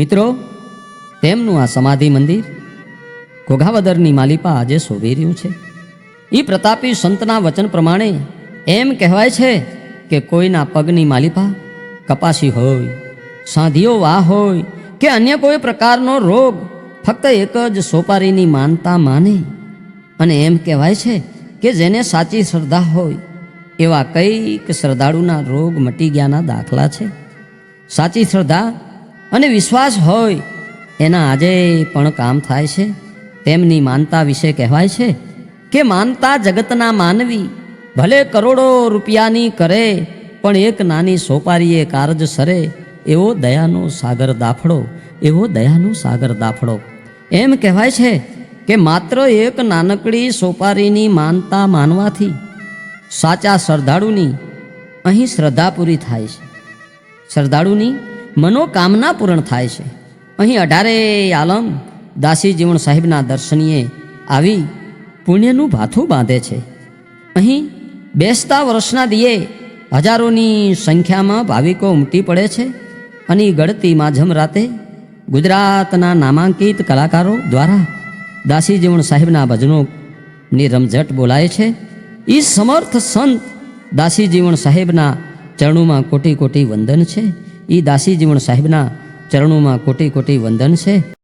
મિત્રો, તેમનું આ સમાધિ મંદિર ઘોઘાવદરની માલિપા આજે શોભી રહ્યું છે. એ પ્રતાપી સંતના વચન પ્રમાણે એમ કહેવાય છે કે કોઈના પગની માલિપા કપાસી હોય સાંધિયો વા હોય કે અન્ય કોઈ પ્રકારનો રોગ ફક્ત એક જ સોપારીની માનતા માને. અને એમ કહેવાય છે કે જેને સાચી શ્રદ્ધા હોય, એવા કંઈક શ્રદ્ધાળુના રોગ મટી ગયાના દાખલા છે. સાચી શ્રદ્ધા અને વિશ્વાસ હોય, એના આજે પણ કામ થાય છે. તેમની માનતા વિશે કહેવાય છે કે માનતા જગતના માનવી ભલે કરોડો રૂપિયાની કરે, પણ એક નાની સોપારીએ કારજ સરે એવો દયાનો સાગર દાફડો, એવો દયાનો સાગર દાફડો. એમ કહેવાય છે કે માત્ર એક નાનકડી સોપારીની માનતા માનવાથી સાચા શ્રદ્ધાળુની અહીં શ્રદ્ધા પૂરી થાય છે. શ્રદ્ધાળુની મનોકામના પૂર્ણ થાય છે. અહીં અઢારે આલમ દાસી જીવણ સાહેબના દર્શનીએ આવી પુણ્યનું ભાથું બાંધે છે. અહીં બેસતા વર્ષના દિયે હજારોની સંખ્યામાં ભાવિકો ઉમટી પડે છે અને ગળતી માધ્યમ રાતે ગુજરાતના નામાંકિત કલાકારો દ્વારા દાસી જીવણ સાહેબના ભજનોની રમઝટ બોલાય છે. એ સમર્થ સંત દાસી જીવણ સાહેબના ચરણોમાં કોટી કોટી વંદન છે. એ દાસી જીવણ સાહેબના ચરણોમાં કોટી કોટી વંદન છે.